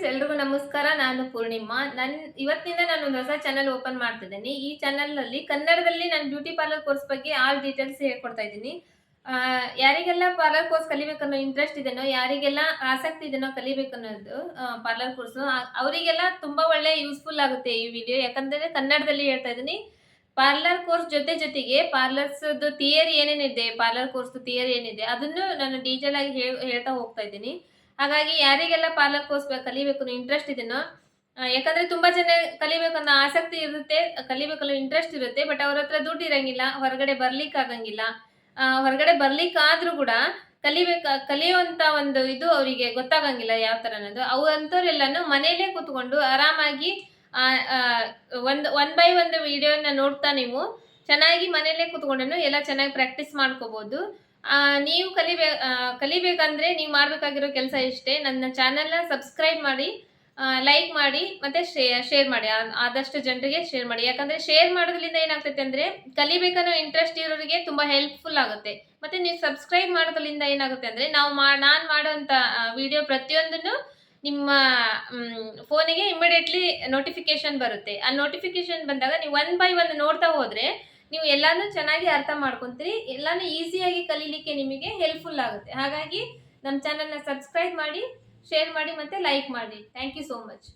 Friends, ಎಲ್ರಿಗೂ ನಮಸ್ಕಾರ. ನಾನು ಪೂರ್ಣಿಮಾ. ನನ್, ಇವತ್ತಿನಿಂದ ನಾನು ಒಂದು ಹೊಸ ಚಾನಲ್ ಓಪನ್ ಮಾಡ್ತಿದ್ದೀನಿ. ಈ ಚಾನಲ್ನಲ್ಲಿ ಕನ್ನಡದಲ್ಲಿ ನಾನು ಬ್ಯೂಟಿ ಪಾರ್ಲರ್ ಕೋರ್ಸ್ ಬಗ್ಗೆ ಆಲ್ ಡೀಟೇಲ್ಸ್ ಹೇಳ್ಕೊಡ್ತಾ ಇದ್ದೀನಿ. ಯಾರಿಗೆಲ್ಲ ಪಾರ್ಲರ್ ಕೋರ್ಸ್ ಕಲಿಬೇಕನ್ನೋ ಇಂಟ್ರೆಸ್ಟ್ ಇದೆನೋ, ಯಾರಿಗೆಲ್ಲ ಆಸಕ್ತಿ ಇದೆನೋ ಕಲಿಬೇಕನ್ನೋದು ಪಾರ್ಲರ್ ಕೋರ್ಸ್ ಅವರಿಗೆಲ್ಲ ತುಂಬಾ ಒಳ್ಳೆ ಯೂಸ್ಫುಲ್ ಆಗುತ್ತೆ ಈ ವಿಡಿಯೋ ಯಾಕಂದ್ರೆ ಕನ್ನಡದಲ್ಲಿ ಹೇಳ್ತಾ ಇದ್ದೀನಿ. ಪಾರ್ಲರ್ ಕೋರ್ಸ್ ಜೊತೆ ಜೊತೆಗೆ ಪಾರ್ಲರ್ಸ್ ಥಿಯರಿ ಏನೇನಿದೆ ಪಾರ್ಲರ್ ಕೋರ್ಸ್ ಥಿಯರಿ ಏನಿದೆ, ಅದನ್ನು ನಾನು ಡೀಟೇಲ್ ಆಗಿ ಹೇಳ್- ಹೇಳ್ತಾ ಹೋಗ್ತಾ ಇದ್ದೀನಿ. ಹಾಗಾಗಿ ಯಾರಿಗೆಲ್ಲ ಪಾರ್ಲರ್ ಕೋರ್ಸ್ ಕಲಿಬೇಕು ಇಂಟ್ರೆಸ್ಟ್ ಇದೆಯೋ ಯಾಕಂದ್ರೆ ತುಂಬಾ ಜನ ಕಲಿಬೇಕನ್ನೋ ಆಸಕ್ತಿ ಇರುತ್ತೆ ಕಲಿಬೇಕನ್ನೋ ಇಂಟ್ರೆಸ್ಟ್ ಇರುತ್ತೆ ಬಟ್ ಅವ್ರ ಹತ್ರ ದುಡ್ಡು ಇರಂಗಿಲ್ಲ, ಹೊರಗಡೆ ಬರ್ಲಿಕ್ಕೆ ಆಗಂಗಿಲ್ಲ. ಹೊರಗಡೆ ಬರ್ಲಿಕ್ಕಾದ್ರೂ ಕೂಡ ಕಲಿಬೇಕ, ಕಲಿಯುವಂತ ಒಂದು ಇದು ಅವರಿಗೆ ಗೊತ್ತಾಗಂಗಿಲ್ಲ ಯಾವ ತರ ಅನ್ನೋದು. ಅವು ಅಂಥವ್ರೆಲ್ಲಾನು ಮನೇಲೇ ಕೂತ್ಕೊಂಡು ಆರಾಮಾಗಿ ಒಂದ್ ಒನ್ ಬೈ ಒಂದು ವಿಡಿಯೋನ ನೋಡ್ತಾ ನೀವು. ಚೆನ್ನಾಗಿ ಮನೆಯಲ್ಲೇ ಕೂತ್ಕೊಂಡು ಎಲ್ಲ ಚೆನ್ನಾಗಿ ಪ್ರಾಕ್ಟೀಸ್ ಮಾಡ್ಕೋಬಹುದು ನೀವು ಕಲಿಬೇ ಕಲಿಬೇಕಂದ್ರೆ ನೀವು ಮಾಡಬೇಕಾಗಿರೋ ಕೆಲಸ ಇಷ್ಟೇ. ನನ್ನ ಚಾನೆಲ್ನ ಸಬ್ಸ್ಕ್ರೈಬ್ ಮಾಡಿ ಲೈಕ್ ಮಾಡಿ, ಮತ್ತೆ ಶೇರ್ ಮಾಡಿ. ಆದಷ್ಟು ಜನರಿಗೆ ಶೇರ್ ಮಾಡಿ. ಯಾಕಂದ್ರೆ ಶೇರ್ ಮಾಡೋದ್ರಿಂದ ಏನಾಗ್ತೈತೆ ಅಂದ್ರೆ ಕಲಿಬೇಕನ್ನೋ ಇಂಟ್ರೆಸ್ಟ್ ಇರೋರಿಗೆ ತುಂಬಾ ಹೆಲ್ಪ್ಫುಲ್ ಆಗುತ್ತೆ. ಮತ್ತೆ ನೀವು ಸಬ್ಸ್ಕ್ರೈಬ್ ಮಾಡೋದ್ರಿಂದ ಏನಾಗುತ್ತೆ ಅಂದ್ರೆ ನಾವು ಮಾ, ನಾನು ಮಾಡೋಂಥ ವಿಡಿಯೋ ಪ್ರತಿಯೊಂದನ್ನು ನಿಮ್ಮ ಫೋನಿಗೆ ಇಮಿಡಿಯೇಟ್ಲಿ ನೋಟಿಫಿಕೇಶನ್ ಬರುತ್ತೆ. ಆ ನೋಟಿಫಿಕೇಶನ್ ಬಂದಾಗ ನೀವು ಒನ್ ಬೈ ಒನ್ ನೋಡ್ತಾ ಹೋದ್ರೆ ನೀವು ಎಲ್ಲಾನು ಚೆನ್ನಾಗಿ ಅರ್ಥ ಮಾಡ್ಕೊಂತೀರಿ, ಎಲ್ಲಾನು ಈಸಿಯಾಗಿ ಕಲೀಲಿಕ್ಕೆ ನಿಮಗೆ ಹೆಲ್ಪ್ಫುಲ್ ಆಗುತ್ತೆ. ಹಾಗಾಗಿ ನಮ್ಮ ಚಾನಲ್ನ ಸಬ್ಸ್ಕ್ರೈಬ್ ಮಾಡಿ ಶೇರ್ ಮಾಡಿ ಮತ್ತೆ ಲೈಕ್ ಮಾಡಿ. Thank you so much